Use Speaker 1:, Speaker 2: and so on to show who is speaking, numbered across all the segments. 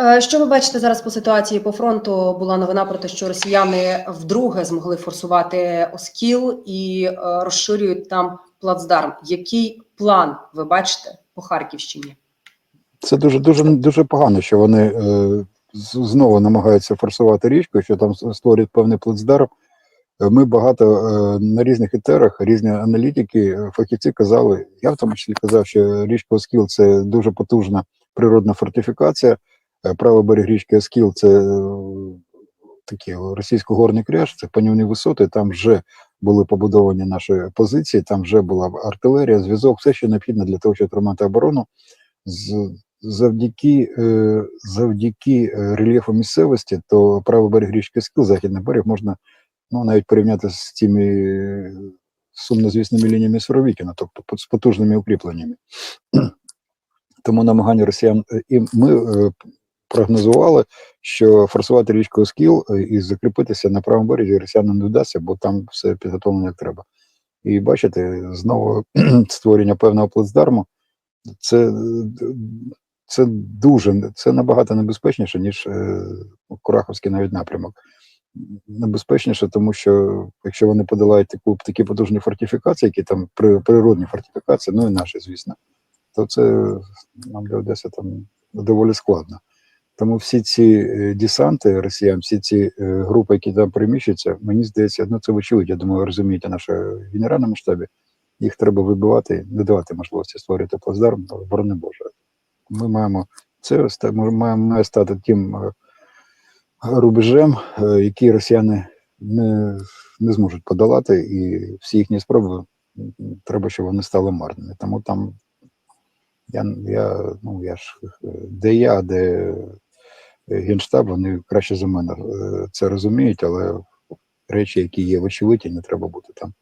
Speaker 1: Е, Що ви бачите зараз по ситуації по фронту? Була новина про те, що росіяни вдруге змогли форсувати Оскіл і е, розширюють там плацдарм. Який план ви бачите по Харківщині?
Speaker 2: Це дуже дуже дуже погано, що вони е, знову намагаються форсувати річку, що там створюють певний плацдарм. Ми багато е, на різних етерах, різні аналітики, фахівці казали. Я в тому числі казав, що річка Оскіл це дуже потужна природна фортифікація. Е, Правий берег річки Оскіл це е, такий російсько-горний кряж, це панівні висоти. Там вже були побудовані наші позиції, там вже була артилерія, зв'язок, все, що необхідно для того, щоб тримати оборону. Завдяки, е, завдяки рельєфу місцевості, то правий берег річки Скіл, західний берег можна ну, навіть порівняти з тими сумнозвісними лініями Суровікіна, тобто з потужними укріпленнями. Тому намагання росіян і ми прогнозували, що форсувати річку Оскіл е, і закріпитися на правому березі росіянам не вдасться, бо там все підготовлено як треба. І бачите, знову створення певного плацдарму, це, це дуже це набагато небезпечніше, ніж е, Кураховський навіть напрямок. Небезпечніше, тому що якщо вони подолають таку такі потужні фортифікації, які там природні фортифікації, ну і наші, звісно, то це нам для Одеси там доволі складно. Тому всі ці е, десанти росіян, всі ці е, групи, які там переміщуються, мені здається, ну це вочевидь, я думаю, розумієте, наше в генеральному штабі. Їх треба вибивати, не давати можливості створити плацдарм, борони Боже. Ми маємо це має стати тим е, рубежем, який росіяни не, не зможуть подолати, і всі їхні спроби треба, щоб вони стали марними. Тому там я, я, ну, я ж де я, де Генштаб, вони краще за мене е, це розуміють, але речі, які є вочевидь, не треба бути там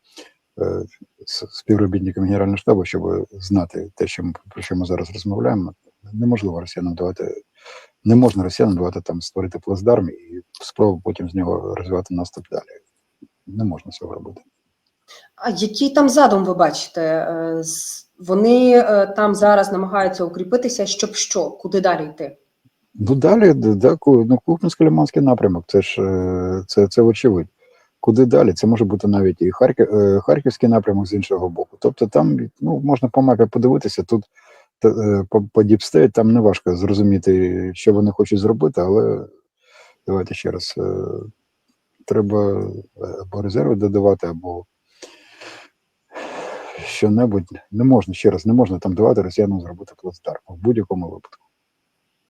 Speaker 2: е, з співробітниками Генерального штабу, щоб знати те, що ми, про що ми зараз розмовляємо. Неможливо росіянам давати, не можна росіянам давати там створити плацдарм і спробу потім з нього розвивати наступ далі. Не можна цього робити.
Speaker 1: А який там задум ви бачите? Е, Вони е, там зараз намагаються укріпитися, щоб що? Куди далі йти?
Speaker 2: Ну далі, да, ну, Куп'янсько-Лиманський напрямок, це ж е, це, це очевидь. Куди далі? Це може бути навіть і Харків, е, Харківський напрямок з іншого боку. Тобто там ну, можна по мапі подивитися, тут е, по, по діпстейт там не важко зрозуміти, що вони хочуть зробити, але давайте ще раз. Треба або резерви додавати, або що-небудь. Не можна ще раз, не можна там давати росіянам зробити плацдарм в будь-якому випадку.